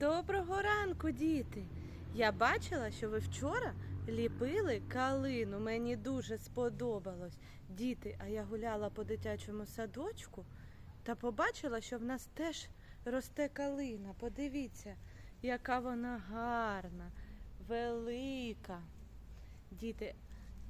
Доброго ранку, діти! Я бачила, що ви вчора ліпили калину. Мені дуже сподобалось. Діти, а я гуляла по дитячому садочку та побачила, що в нас теж росте калина. Подивіться, яка вона гарна, велика. Діти,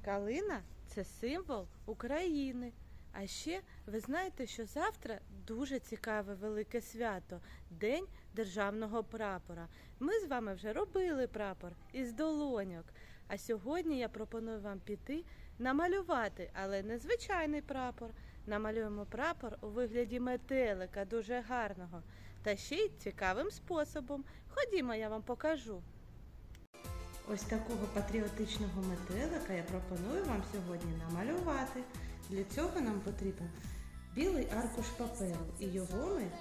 калина це символ України. А ще ви знаєте, що завтра дуже цікаве велике свято День державного прапора. Ми з вами вже робили прапор із долоньок. А сьогодні я пропоную вам піти намалювати, але не звичайний прапор. Намалюємо прапор у вигляді метелика, дуже гарного, та ще й цікавим способом. Ходімо, я вам покажу. Ось такого патріотичного метелика я пропоную вам сьогодні намалювати. Для цього нам потрібен білий аркуш паперу і його ми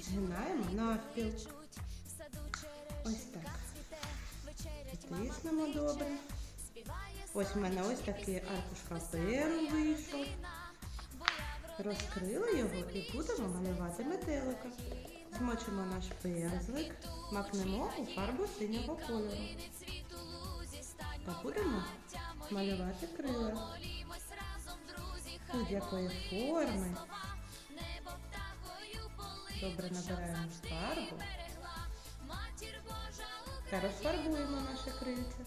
згинаємо навпіл. Ось так. Тиснемо добре. Ось в мене ось такий аркуш паперу вийшов. Розкрили його і будемо малювати метелика. Змочимо наш пензлик, макнемо у фарбу синього кольору. Та будемо малювати крила. Будь-якої форми. Добре набираємо фарбу та розфарбуємо наше крильце.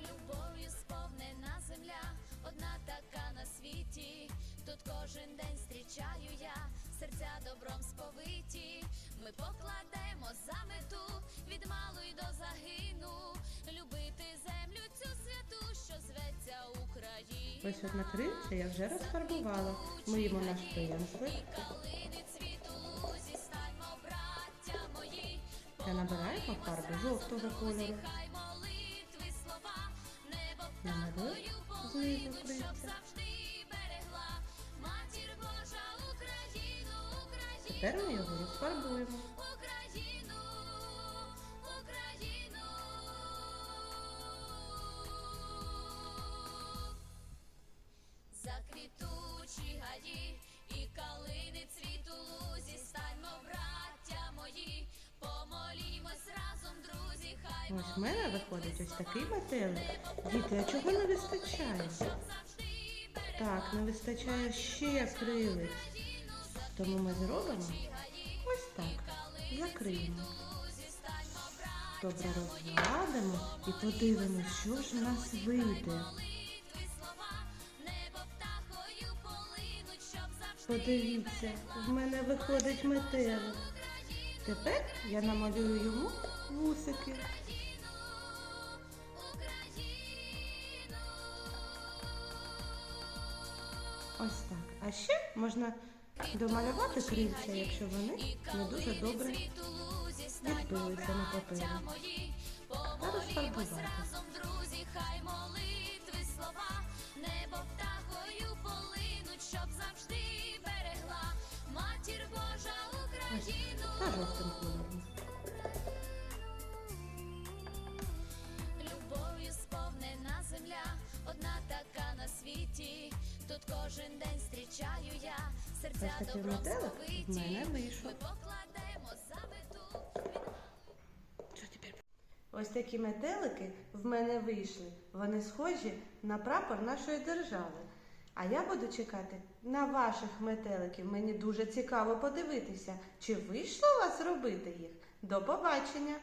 Любов'ю сповнена земля, одна така на світі. Тут кожен день зустрічаю я, серця добром сповиті. Ми покладемо за мету від малу й до загину. Любити землю Ось одне крильце я вже розфарбувала. Миємо наш пензлик та набираємо фарбу жовтого кольору. Птахою знизу крильця. Тепер ми його розфарбуємо. Гаї і калини цвіту лузі, станьмо, браття мої, помолімось разом, друзі, хай Ось в мене виходить ось такий метелик. Діти, а чого не вистачає? Так, не вистачає ще крилиць. Тому ми зробимо ось так. Закриємо. Добре розгладимо і подивимося, що ж у нас вийде. Подивіться, в мене виходить метелик. Тепер я намалюю йому вусики. Ось так. А ще можна домалювати крильця, якщо вони не дуже добре відбилися на папері. Та розфарбувати. разом, Україну. та жовтим кольором. Любов'ю сповнена земля, одна така на світі. Тут кожен день зустрічаю я, серця добром сповиті. Ми покладемо за мету. Ось такі метелики в мене вийшли. Вони схожі на прапор нашої держави. А я буду чекати на ваших метеликів. Мені дуже цікаво подивитися, чи вийшло у вас робити їх. До побачення!